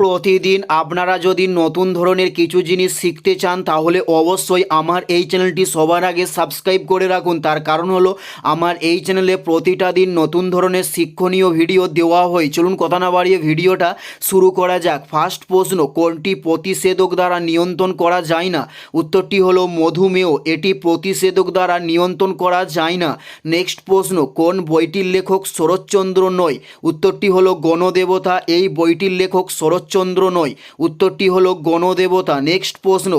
প্রতিদিন আপনারা যদি নতুন ধরনের কিছু জিনিস শিখতে চান, তাহলে অবশ্যই আমার এই চ্যানেলটি সবার আগে সাবস্ক্রাইব করে রাখুন। তার কারণ হলো, আমার এই চ্যানেলে প্রতিটা দিন নতুন ধরনের শিক্ষণীয় ভিডিও দেওয়া হয়। চলুন কথা না বাড়িয়ে ভিডিওটা শুরু করা যাক। ফার্স্ট প্রশ্ন, কোনটি প্রতিষেধক দ্বারা নিয়ন্ত্রণ করা যায় না? উত্তরটি হলো মধুমেহ। এটি প্রতিষেধক দ্বারা নিয়ন্ত্রণ করা যায় না। নেক্সট প্রশ্ন, কোন বইটির লেখক শরৎচন্দ্র নয়? উত্তরটি হলো গণদেবতা। এই বইটির লেখক শরৎচন্দ্র নয়। উত্তরটি হলো গণদেবতা। নেক্সট প্রশ্ন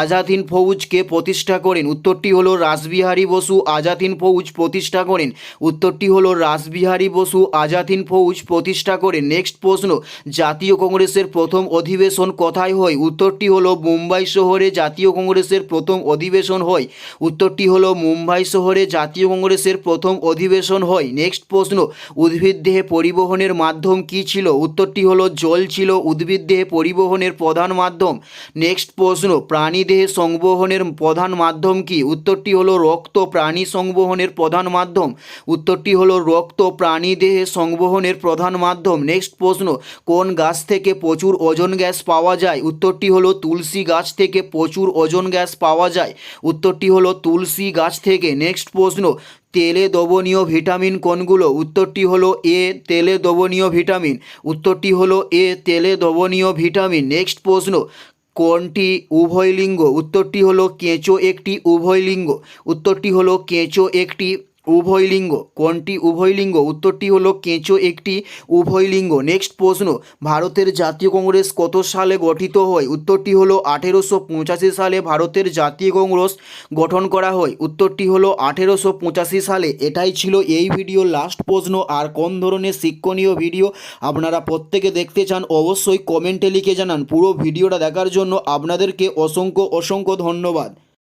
আজাদ হিন্দ ফৌজকে প্রতিষ্ঠা করেন? উত্তরটি হলো রাসবিহারী বসু আজাদ হিন্দ ফৌজ প্রতিষ্ঠা করেন। উত্তরটি হলো রাসবিহারী বসু আজাদ হিন্দ ফৌজ প্রতিষ্ঠা করেন। নেক্সট প্রশ্ন, জাতীয় কংগ্রেসের প্রথম অধিবেশন কোথায় হয়? উত্তরটি হলো মুম্বাই শহরে জাতীয় কংগ্রেসের প্রথম অধিবেশন হয়। উত্তরটি হলো মুম্বাই শহরে জাতীয় কংগ্রেসের প্রথম অধিবেশন হয়। নেক্সট প্রশ্ন, উদ্ভিদ দেহে পরিবহনের মাধ্যম কী ছিল? উত্তরটি হলো জল ছিল উদ্ভিদ দেহে পরিবহনের প্রধান মাধ্যম। নেক্সট প্রশ্ন প্রাণী দেহে সংবহনের প্রধান মাধ্যম কি? উত্তরটি হলো রক্ত প্রাণী সংবহনের প্রধান মাধ্যম। উত্তরটি হলো রক্ত প্রাণী দেহে সংবহনের প্রধান মাধ্যম। নেক্সট প্রশ্ন, কোন গাছ থেকে প্রচুর ওজন গ্যাস পাওয়া যায়? উত্তরটি হলো তুলসী গাছ থেকে প্রচুর ওজন গ্যাস পাওয়া যায়। উত্তরটি হলো তুলসী গাছ থেকে। নেক্সট প্রশ্ন তেলে দ্রবণীয় ভিটামিন কোনগুলো? উত্তরটি হলো এ, তেলে দ্রবণীয় ভিটামিন। উত্তরটি হলো এ, তেলে দ্রবণীয় ভিটামিন। নেক্সট প্রশ্ন, কোনটি উভয় লিঙ্গ? উত্তরটি হলো কেঁচো একটি উভয় লিঙ্গ। উত্তরটি হলো কেঁচো একটি উভয়লিঙ্গ, কোনটি উভয়লিঙ্গ? উত্তরটি হলো কেঁচো, একটি উভয়লিঙ্গ। নেক্সট প্রশ্ন, ভারতের জাতীয় কংগ্রেস কত সালে গঠিত হয়? উত্তরটি হলো আঠেরোশো পঁচাশি সালে ভারতের জাতীয় কংগ্রেস গঠন করা হয়। উত্তরটি হলো আঠেরোশো পঁচাশি সালে। এটাই ছিল এই ভিডিও। লাস্ট প্রশ্ন, আর কোন ধরনের শিক্ষণীয় ভিডিও আপনারা প্রত্যেকে দেখতে চান, অবশ্যই কমেন্টে লিখে জানান। পুরো ভিডিওটা দেখার জন্য আপনাদেরকে অসংখ্য অসংখ্য ধন্যবাদ।